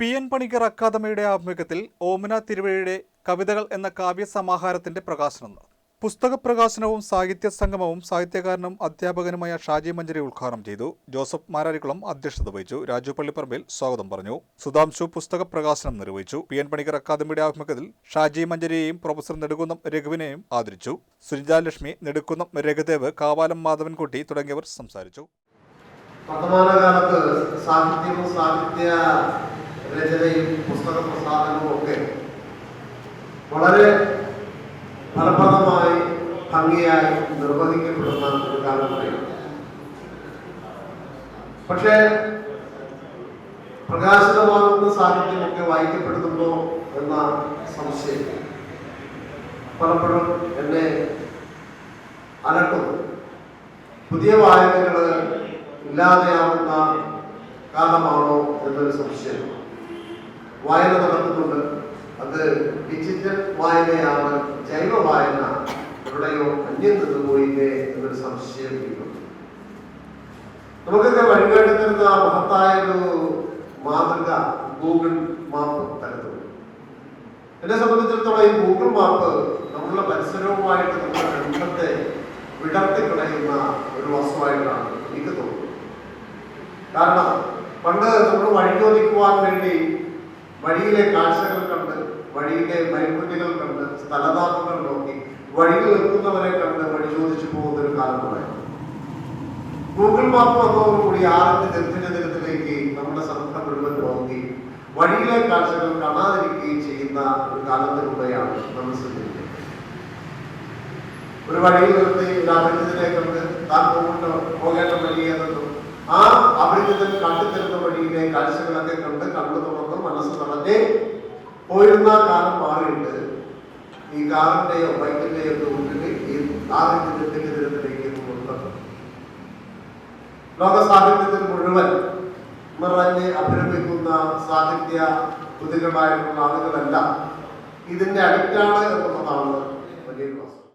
P N Panicker അക്കാദമിയുടെ ആഭിമുഖ്യത്തിൽ ഓമന തിരുവഴിയുടെ കവിതകൾ എന്ന കാവ്യ സമാഹാരത്തിന്റെ പ്രകാശനം. പുസ്തക പ്രകാശനവും സാഹിത്യ സംഗമവും സാഹിത്യകാരനും അധ്യാപകനുമായ ഷാജി മഞ്ചരി ഉദ്ഘാടനം ചെയ്തു. ജോസഫ് മാരാരിക്കുളം അധ്യക്ഷത വഹിച്ചു. രാജു പള്ളിപ്പറമ്പിൽ സ്വാഗതം പറഞ്ഞു. സുധാംശു പുസ്തക പ്രകാശനം നിർവഹിച്ചു. പി എൻ പണിക്കർ അക്കാദമിയുടെ ആഭിമുഖ്യത്തിൽ ഷാജി മഞ്ചരിയെയും പ്രൊഫസർ നെടുകുന്നം രഘുവിനെയും ആദരിച്ചു. സുനിത ലക്ഷ്മി നെടുക്കുന്നം രഘുദേവ് കാവാലം മാധവൻകുട്ടി തുടങ്ങിയവർ സംസാരിച്ചു. വർത്തമാനകാലത്ത് സാഹിത്യവും സാഹിത്യ രചനയും പുസ്തക പ്രസാധനവും ഒക്കെ വളരെ ഫലപ്രദമായി ഭംഗിയായി നിർവഹിക്കപ്പെടുന്ന ഒരു കാലഘട്ടമാണ് പക്ഷേ പ്രകാശിതമാകുന്ന സാഹിത്യമൊക്കെ വായിക്കപ്പെടുന്നുണ്ടോ എന്ന സംശയം പലപ്പോഴും എന്നെ അലട്ടുന്നു. പുതിയ വായനകൾ ഇല്ലാതെയാവുന്ന കാലമാണോ എന്നൊരു സംശയം. വായന നടത്തുന്നുണ്ട് അത് ഡിജിറ്റൽ വായനയാണ് ജൈവ വായന എവിടെയോ അന്യം നിന്ന് പോയില്ലേ എന്നൊരു സംശയം എനിക്കുണ്ട് നമുക്കൊക്കെ വഴികാട്ടിത്തരുന്ന മഹത്തായ ഒരു മാതൃക ഗൂഗിൾ മാപ്പ് തരുന്നു. എന്നെ സംബന്ധിച്ചിടത്തോളം ഈ ഗൂഗിൾ മാപ്പ് നമ്മളുടെ പരിസരവുമായിട്ട് നമ്മുടെ ബന്ധത്തെ വിടർത്തി കളയുന്ന ഒരു വസ്തുവായിട്ടാണ് എനിക്ക് തോന്നുന്നത്. കാരണം പണ്ട് നമ്മൾ വഴി ചോദിക്കുവാൻ വേണ്ടി വഴിയിലെ കാഴ്ചകൾ കണ്ട് വഴിയിലെ മൈൻകുട്ടികൾ കണ്ട് സ്ഥലനാമങ്ങൾ നോക്കി വഴിയിൽ എത്തുന്നവരെ കണ്ട് വഴി ചോദിച്ചു പോകുന്ന ഒരു കാലമുണ്ടായിരുന്നു ഗൂഗിൾ മാപ്പ് വന്നതോടുകൂടി ആറിന്റെ ദക്ഷിണ ദിനത്തിലേക്ക് നമ്മുടെ ശ്രദ്ധ മുഴുവൻ പോകുകയും വഴിയിലെ കാഴ്ചകൾ കാണാതിരിക്കുകയും ചെയ്യുന്ന ഒരു കാലത്തിലൂടെയാണ് നമ്മൾ ശ്രദ്ധിക്കുന്നത്. ഒരു വഴിയിൽ നിർത്തി ഒരു അപരിചിതനെ കണ്ട് താൻ പോകേണ്ട പോകേണ്ട വഴി ആ അപരിചിതൻ കാട്ടിത്തരുന്ന വഴിയിലെ കാഴ്ചകളൊക്കെ കണ്ട് കണ്ണു തുറന്ന് മനസ്സ് നിറഞ്ഞ് പോയിരുന്ന കാലം മാറിയിട്ട് ഈ കാറിന്റെയോ ബൈക്കിന്റെയോ ലോക സാഹിത്യത്തിൽ മുഴുവൻ നിറഞ്ഞ് അഭിനമിക്കുന്ന സാഹിത്യ കൃതികളായിട്ടുള്ള ആളുകളല്ല ഇതിന്റെ അടുത്താണ് എന്നുള്ളതാണ് വസ്തുത